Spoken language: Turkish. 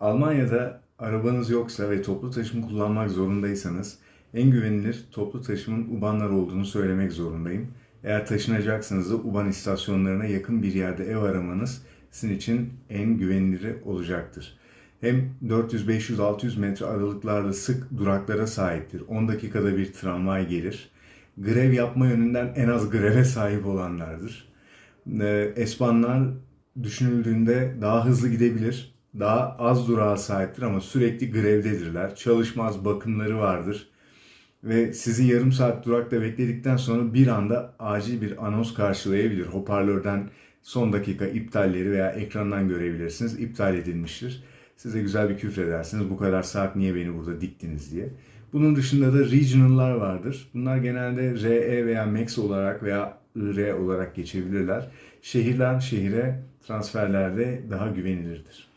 Almanya'da arabanız yoksa ve toplu taşıma kullanmak zorundaysanız en güvenilir toplu taşımın UBAN'lar olduğunu söylemek zorundayım. Eğer taşınacaksanız da UBAN istasyonlarına yakın bir yerde ev aramanız sizin için en güveniliri olacaktır. Hem 400, 500, 600 metre aralıklarla sık duraklara sahiptir. 10 dakikada bir tramvay gelir. Grev yapma yönünden en az greve sahip olanlardır. Ee, Espanlar düşünüldüğünde daha hızlı gidebilir. Daha az durağa sahiptir ama sürekli grevdedirler. Çalışmaz bakımları vardır. Ve sizi yarım saat durakta bekledikten sonra bir anda acil bir anons karşılayabilir. Hoparlörden son dakika iptalleri veya ekrandan görebilirsiniz. İptal edilmiştir. Size güzel bir küfür edersiniz. Bu kadar saat niye beni burada diktiniz diye. Bunun dışında da regional'lar vardır. Bunlar genelde RE veya MAX olarak veya IR olarak geçebilirler. Şehirden şehire transferlerde daha güvenilirdir.